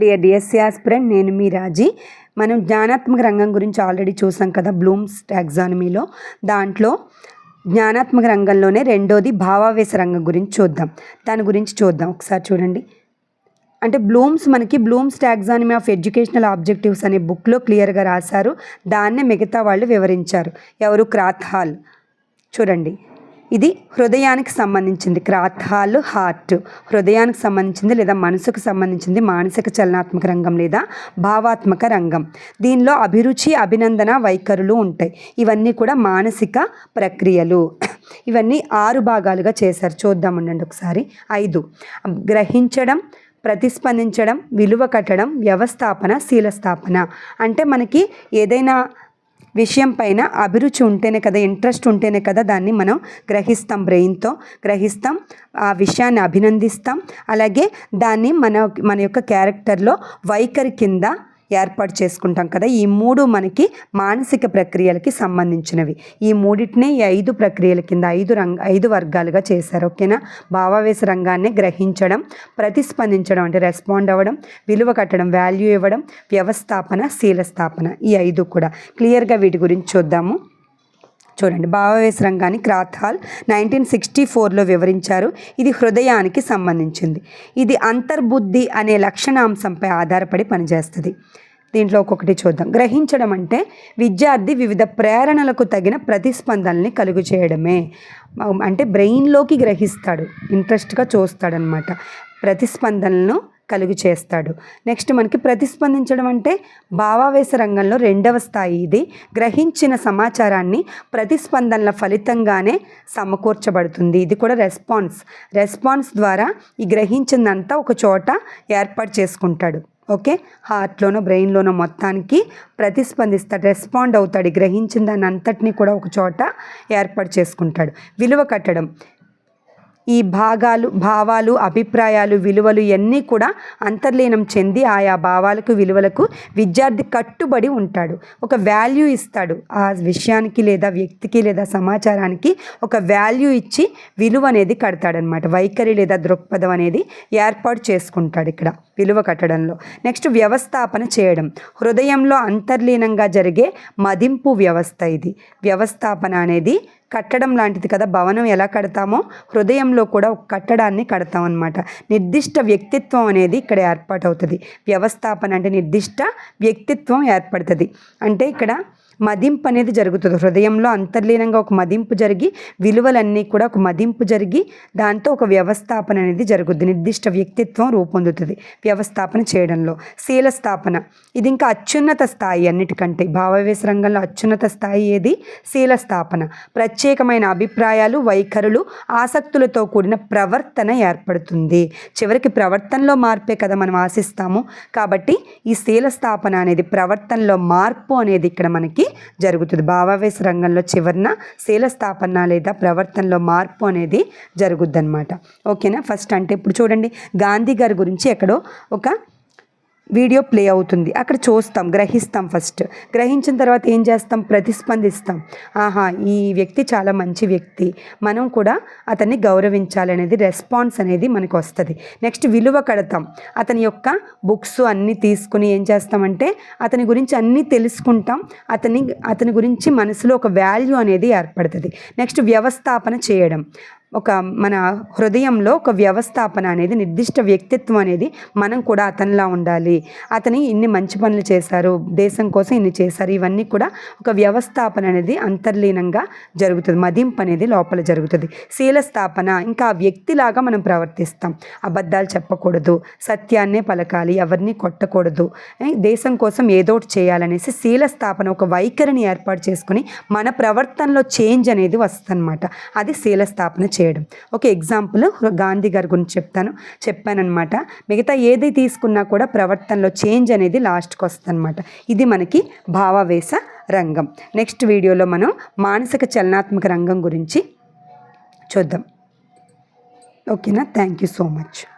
Dear DSC aspirant నేను మీ రాజీ. మనం జ్ఞానాత్మక రంగం గురించి ఆల్రెడీ చూసాం కదా బ్లూమ్స్ టాక్సానమీలో దాంట్లో జ్ఞానాత్మక రంగంలోనే రెండోది భావావేశ రంగం గురించి చూద్దాం. దాని గురించి చూద్దాం. ఒకసారి చూడండి. అంటే బ్లూమ్స్ మనకి Bloom's taxonomy of educational objectives అనే బుక్లో క్లియర్గా రాశారు. దాన్నే మిగతా వాళ్ళు వివరించారు. ఎవరు? క్రాత్హాల్ చూడండి. ఇది హృదయానికి సంబంధించింది. క్రాత్హాల్ హార్ట్ హృదయానికి సంబంధించింది లేదా మనసుకు సంబంధించింది మానసిక చలనాత్మక రంగం లేదా భావాత్మక రంగం. దీనిలో అభిరుచి అభినందన వైఖరులు ఉంటాయి. ఇవన్నీ కూడా మానసిక ప్రక్రియలు. ఇవన్నీ ఆరు భాగాలుగా చేశారు. చూద్దామండి ఒకసారి. ఐదు. గ్రహించడం ప్రతిస్పందించడం విలువ కట్టడం వ్యవస్థాపన శీలస్థాపన. అంటే మనకి ఏదైనా విషయం పైన అభిరుచి ఉంటేనే కదా ఇంట్రెస్ట్ ఉంటేనే కదా దాన్ని మనం గ్రహిస్తాం బ్రెయిన్తో గ్రహిస్తాం ఆ విషయాన్ని అభినందిస్తాం. అలాగే దాన్ని మన మన యొక్క క్యారెక్టర్లో వైఖరి కింద ఏర్పాటు చేసుకుంటాం కదా. ఈ మూడు మనకి మానసిక ప్రక్రియలకి సంబంధించినవి. ఈ మూడింటినే ఈ ఐదు ప్రక్రియల కింద ఐదు రంగ ఐదు వర్గాలుగా చేశారు. ఓకేనా? భావావేశ రంగాన్ని గ్రహించడం ప్రతిస్పందించడం అంటే రెస్పాండ్ అవ్వడం విలువ కట్టడం వాల్యూ ఇవ్వడం వ్యవస్థాపన శీలస్థాపన ఈ ఐదు కూడా. క్లియర్గా వీటి గురించి చూద్దాము. చూడండి. భావవేశ రంగాన్ని క్రాత్హాల్ నైన్టీన్ సిక్స్టీ ఫోర్లో వివరించారు. ఇది హృదయానికి సంబంధించింది. ఇది అంతర్బుద్ధి అనే లక్షణాంశంపై ఆధారపడి పనిచేస్తుంది. దీంట్లో ఒక్కొక్కటి చూద్దాం. గ్రహించడం అంటే విద్యార్థి వివిధ ప్రేరణలకు తగిన ప్రతిస్పందనల్ని కలుగు చేయడమే. అంటే బ్రెయిన్లోకి గ్రహిస్తాడు. ఇంట్రెస్ట్గా చూస్తాడనమాట. ప్రతిస్పందనలను కలుగు చేస్తాడు. నెక్స్ట్ మనకి ప్రతిస్పందించడం అంటే భావావేశ రంగంలో రెండవ స్థాయి ఇది. గ్రహించిన సమాచారాన్ని ప్రతిస్పందనల ఫలితంగానే సమకూర్చబడుతుంది. ఇది కూడా రెస్పాన్స్. రెస్పాన్స్ ద్వారా ఈ గ్రహించిందంతా ఒక చోట ఏర్పాటు చేసుకుంటాడు. ఓకే? హార్ట్లోనో బ్రెయిన్లోనో మొత్తానికి ప్రతిస్పందిస్తాడు. రెస్పాండ్ అవుతాడు. గ్రహించిన దాని అంతటినీ కూడా ఒక చోట ఏర్పాటు చేసుకుంటాడు. విలువ కట్టడం. ఈ భాగాలు భావాలు అభిప్రాయాలు విలువలు ఇవన్నీ కూడా అంతర్లీనం చెంది ఆయా భావాలకు విలువలకు విద్యార్థి కట్టుబడి ఉంటాడు. ఒక వాల్యూ ఇస్తాడు. ఆ విషయానికి లేదా వ్యక్తికి లేదా సమాచారానికి ఒక వాల్యూ ఇచ్చి విలువ అనేది కడతాడనమాట. వైఖరి లేదా దృక్పథం అనేది ఏర్పాటు చేసుకుంటాడు ఇక్కడ విలువ కట్టడంలో. నెక్స్ట్ వ్యవస్థాపన చేయడం. హృదయంలో అంతర్లీనంగా జరిగే మదింపు వ్యవస్థ ఇది. వ్యవస్థాపన అనేది కట్టడం లాంటిది కదా భవనం ఎలా కడతామో హృదయంలో కూడా ఒక కట్టడాన్ని కడతాం అనమాట నిర్దిష్ట వ్యక్తిత్వం అనేది ఇక్కడ ఏర్పాటవుతుంది. వ్యవస్థాపన అంటే నిర్దిష్ట వ్యక్తిత్వం ఏర్పడుతుంది. అంటే ఇక్కడ మదింపు అనేది జరుగుతుంది. హృదయంలో అంతర్లీనంగా ఒక మదింపు జరిగి విలువలన్నీ కూడా ఒక మదింపు జరిగి దాంతో ఒక వ్యవస్థాపన అనేది జరుగుద్ది. నిర్దిష్ట వ్యక్తిత్వం రూపొందుతుంది వ్యవస్థాపన చేయడంలో. శీల స్థాపన. ఇది ఇంకా అత్యున్నత స్థాయి అన్నిటికంటే. భావవేశ రంగంలో అత్యున్నత స్థాయి ఏది? శీల స్థాపన. ప్రత్యేకమైన అభిప్రాయాలు వైఖరులు ఆసక్తులతో కూడిన ప్రవర్తన ఏర్పడుతుంది. చివరికి ప్రవర్తనలో మార్పే కదా మనం ఆశిస్తాము. కాబట్టి ఈ శీల స్థాపన అనేది ప్రవర్తనలో మార్పు అనేది ఇక్కడ మనకి జరుగుతుంది. భావావేశ రంగంలో చివరిన శీలస్థాపన లేదా ప్రవర్తనలో మార్పు అనేది జరుగుద్ది అనమాట ఓకేనా? ఫస్ట్ అంటే ఇప్పుడు చూడండి. గాంధీ గారి గురించి ఎక్కడో ఒక వీడియో ప్లే అవుతుంది. అక్కడ చూస్తాం గ్రహిస్తాం ఫస్ట్. గ్రహించిన తర్వాత ఏం చేస్తాం? ప్రతిస్పందిస్తాం. ఆహా ఈ వ్యక్తి చాలా మంచి వ్యక్తి. మనం కూడా అతన్ని గౌరవించాలనేది రెస్పాన్స్ అనేది మనకు వస్తుంది. నెక్స్ట్ విలువ కడతాం. అతని యొక్క బుక్స్ అన్నీ తీసుకుని ఏం చేస్తామంటే అతని గురించి అన్నీ తెలుసుకుంటాం. అతని అతని గురించి మనసులో ఒక వాల్యూ అనేది ఏర్పడుతుంది. నెక్స్ట్ వ్యవస్థాపన చేయడం. ఒక మన హృదయంలో ఒక వ్యవస్థాపన అనేది నిర్దిష్ట వ్యక్తిత్వం అనేది మనం కూడా అతనిలా ఉండాలి. అతని ఇన్ని మంచి పనులు చేశారు దేశం కోసం ఇన్ని చేశారు ఇవన్నీ కూడా ఒక వ్యవస్థాపన అనేది అంతర్లీనంగా జరుగుతుంది. మదింపు అనేది లోపల జరుగుతుంది. శీల స్థాపన ఇంకా ఆ వ్యక్తిలాగా మనం ప్రవర్తిస్తాం. అబద్ధాలు చెప్పకూడదు సత్యాన్నే పలకాలి ఎవరిని కొట్టకూడదు. దేశం కోసం ఏదో చేయాలనేసి శీల స్థాపన ఒక వైఖరిని ఏర్పాటు చేసుకుని మన ప్రవర్తనలో చేంజ్ అనేది వస్తుందన్నమాట. అది శీలస్థాపన చేయడం. ఒక ఎగ్జాంపుల్ గాంధీ గారి గురించి చెప్తాను. చెప్పానమాట మిగతా ఏది తీసుకున్నా కూడా ప్రవర్తనలో చేంజ్ అనేది లాస్ట్కి వస్తుందన్నమాట. ఇది మనకి భావావేశ రంగం. నెక్స్ట్ వీడియోలో మనం మానసిక చలనాత్మక రంగం గురించి చూద్దాం. ఓకేనా థ్యాంక్ యూ సో మచ్